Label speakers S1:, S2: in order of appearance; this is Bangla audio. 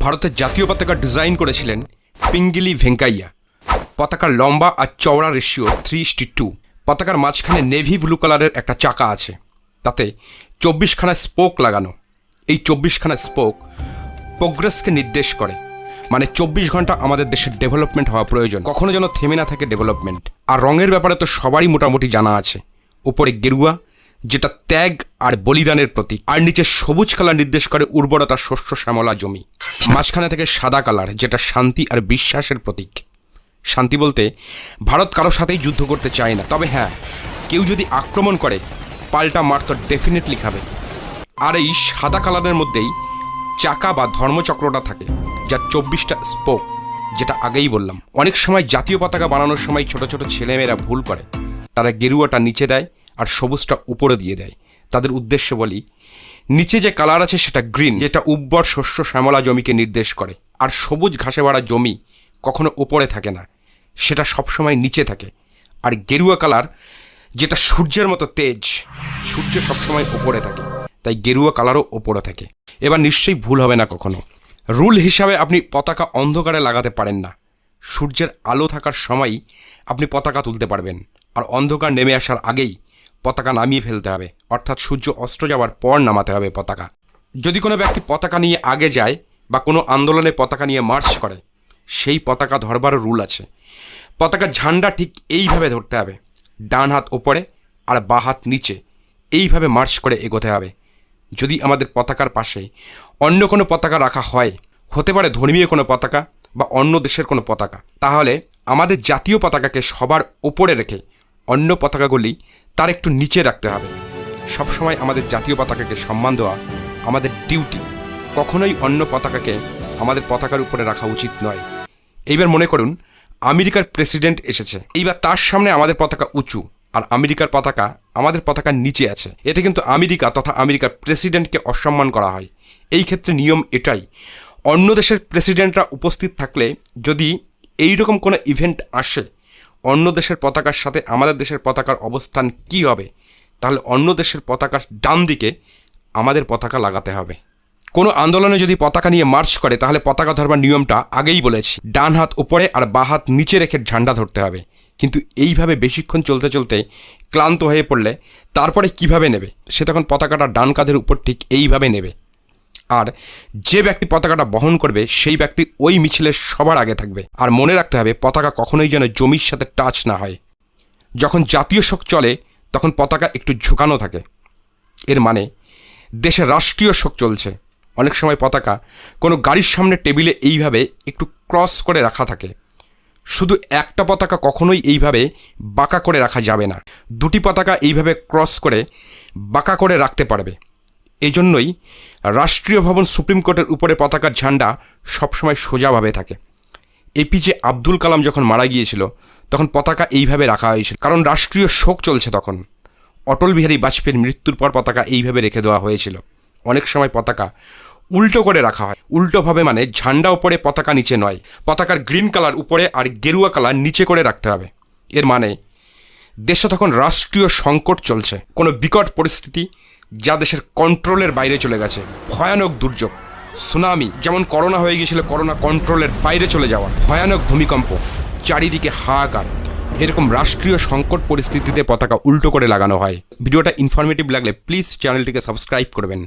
S1: ভারতের জাতীয় পতাকা ডিজাইন করেছিলেন পিঙ্গিলি ভেঙ্কাইয়া। পতাকার লম্বা আর চওড়া রেশিও থ্রি ইস্টি টু পতাকার মাঝখানে নেভি ব্লু কালারের একটা চাকা আছে। তাতে চব্বিশখানা স্পোক লাগানো। এই চব্বিশখানা স্পোক প্রোগ্রেসকে নির্দেশ করে। মানে চব্বিশ ঘণ্টা আমাদের দেশের ডেভেলপমেন্ট হওয়া প্রয়োজন। কখনো যেন থেমে না থাকে ডেভেলপমেন্ট আর রঙের ব্যাপারে তো সবারই মোটামুটি জানা আছে। উপরে গেরুয়া, যেটা ত্যাগ আর বলিদানের প্রতীক। আর নিচে সবুজ কালার নির্দেশ করে উর্বরতা শস্য শ্যামলা জমি। মাঝখানে থেকে সাদা কালার, যেটা শান্তি আর বিশ্বাসের প্রতীক। শান্তি বলতে ভারত কারোর সাথেই যুদ্ধ করতে চায় না। তবে হ্যাঁ কেউ যদি আক্রমণ করে, পাল্টা মার তো ডেফিনেটলি খাবে। আর এই সাদা কালারের মধ্যেই চাকা বা ধর্মচক্রটা থাকে যার চব্বিশটা স্পোক যেটা আগেই বললাম। অনেক সময় জাতীয় পতাকা বানানোর সময় ছোট ছোট ছেলেমেয়েরা ভুল করে। তারা গেরুয়াটা নিচে দেয় আর সবুজটা উপরে দিয়ে দেয়। তাদের উদ্দেশ্য বলি নিচে যে কালার আছে সেটা গ্রিন, যেটা উব্বর শস্য শ্যামলা জমিকে নির্দেশ করে। আর সবুজ ঘাসে ভরা জমি কখনো ওপরে থাকে না, সেটা সবসময় নিচে থাকে। আর গেরুয়া কালার, যেটা সূর্যের মতো তেজ, সূর্য সবসময় ওপরে থাকে, তাই গেরুয়া কালারও ওপরে থাকে। এবার নিশ্চয়ই ভুল হবে না কখনো। রুল হিসাবে আপনি পতাকা অন্ধকারে লাগাতে পারেন না। সূর্যের আলো থাকার সময়ই আপনি পতাকা তুলতে পারবেন। আর অন্ধকার নেমে আসার আগেই পতাকা নামিয়ে ফেলতে হবে। অর্থাৎ সূর্য অস্ত যাওয়ার পর নামাতে হবে পতাকা। যদি কোনো ব্যক্তি পতাকা নিয়ে আগে যায় বা কোনো আন্দোলনে পতাকা নিয়ে মার্চ করে, সেই পতাকা ধরবারও রুল আছে। পতাকার ঝান্ডা ঠিক এইভাবে ধরতে হবে। ডান হাত ওপরে আর বা হাত নিচে এইভাবে মার্চ করে এগোতে হবে। যদি আমাদের পতাকার পাশে অন্য কোনো পতাকা রাখা হয়, হতে পারে ধর্মীয় কোনো পতাকা বা অন্য দেশের কোনো পতাকা, তাহলে আমাদের জাতীয় পতাকাকে সবার ওপরে রেখে অন্য পতাকাগুলি তার একটু নিচে রাখতে হবে। সবসময় আমাদের জাতীয় পতাকাকে সম্মান দেওয়া আমাদের ডিউটি কখনোই অন্য পতাকাকে আমাদের পতাকার উপরে রাখা উচিত নয়। এইবার মনে করুন, আমেরিকার প্রেসিডেন্ট এসেছে। এইবার তার সামনে আমাদের পতাকা উঁচু আর আমেরিকার পতাকা আমাদের পতাকার নিচে আছে। এতে কিন্তু আমেরিকা তথা আমেরিকার প্রেসিডেন্টকে অসম্মান করা হয়। এই ক্ষেত্রে নিয়ম এটাই, অন্য দেশের প্রেসিডেন্টরা উপস্থিত থাকলে যদি এই রকম কোনো ইভেন্ট আসে অন্য দেশের পতাকার সাথে আমাদের দেশের পতাকার অবস্থান কি হবে? তাহলে অন্য দেশের পতাকার ডান দিকে আমাদের পতাকা লাগাতে হবে। কোনো আন্দোলনে যদি পতাকা নিয়ে মার্চ করে, তাহলে পতাকা ধরবার নিয়মটা আগেই বলেছি। ডান হাত উপরে আর বা হাত নিচে রেখে ঝান্ডা ধরতে হবে। কিন্তু এইভাবে বেশিক্ষণ চলতে চলতে ক্লান্ত হয়ে পড়লে তারপরে কীভাবে নেবে? সে তখন পতাকাটা ডান কাঁধের উপর ঠিক এইভাবে নেবে। আর যে ব্যক্তি পতাকাটা বহন করবে, সেই ব্যক্তি ওই মিছিলের সবার আগে থাকবে। আর মনে রাখতে হবে, পতাকা কখনোই যেন জমির সাথে টাচ না হয়। যখন জাতীয় শোক চলে, তখন পতাকা একটু ঝুঁকানো থাকে। এর মানে দেশে রাষ্ট্রীয় শোক চলছে। অনেক সময় পতাকা কোনো গাড়ির সামনে টেবিলে এইভাবে একটু ক্রস করে রাখা থাকে। শুধু একটা পতাকা কখনোই এইভাবে বাঁকা করে রাখা যাবে না। দুটি পতাকা এইভাবে ক্রস করে বাঁকা করে রাখতে পারবে। এই জন্যই রাষ্ট্রীয় ভবন সুপ্রিম কোর্টের উপরে পতাকার ঝান্ডা সবসময় সোজাভাবে থাকে। এপিজে আব্দুল কালাম যখন মারা গিয়েছিল, তখন পতাকা এইভাবে রাখা হয়েছিল। কারণ রাষ্ট্রীয় শোক চলছে তখন। অটল বিহারী বাজপেয়ীর মৃত্যুর পর পতাকা এইভাবে রেখে দেওয়া হয়েছিল। অনেক সময় পতাকা উল্টো করে রাখা হয়। উল্টোভাবে মানে ঝান্ডা উপরে পতাকা নিচে নয়। পতাকার গ্রিন কালার উপরে আর গেরুয়া কালার নিচে করে রাখতে হবে। এর মানে দেশে তখন রাষ্ট্রীয় সংকট চলছে। কোনো বিকট পরিস্থিতি যা দেশের কন্ট্রোলের বাইরে চলে গেছে। ভয়ানক দুর্যোগ সুনামি যেমন করোনা হয়ে গিয়েছিল করোনা কন্ট্রোলের বাইরে চলে যাওয়া। ভয়ানক ভূমিকম্প, চারিদিকে হাহাকার। এরকম রাষ্ট্রীয় সংকট পরিস্থিতিতে পতাকা উল্টো করে লাগানো হয়। ভিডিওটা ইনফরমেটিভ লাগলে প্লিজ চ্যানেলটিকে সাবস্ক্রাইব করবেন।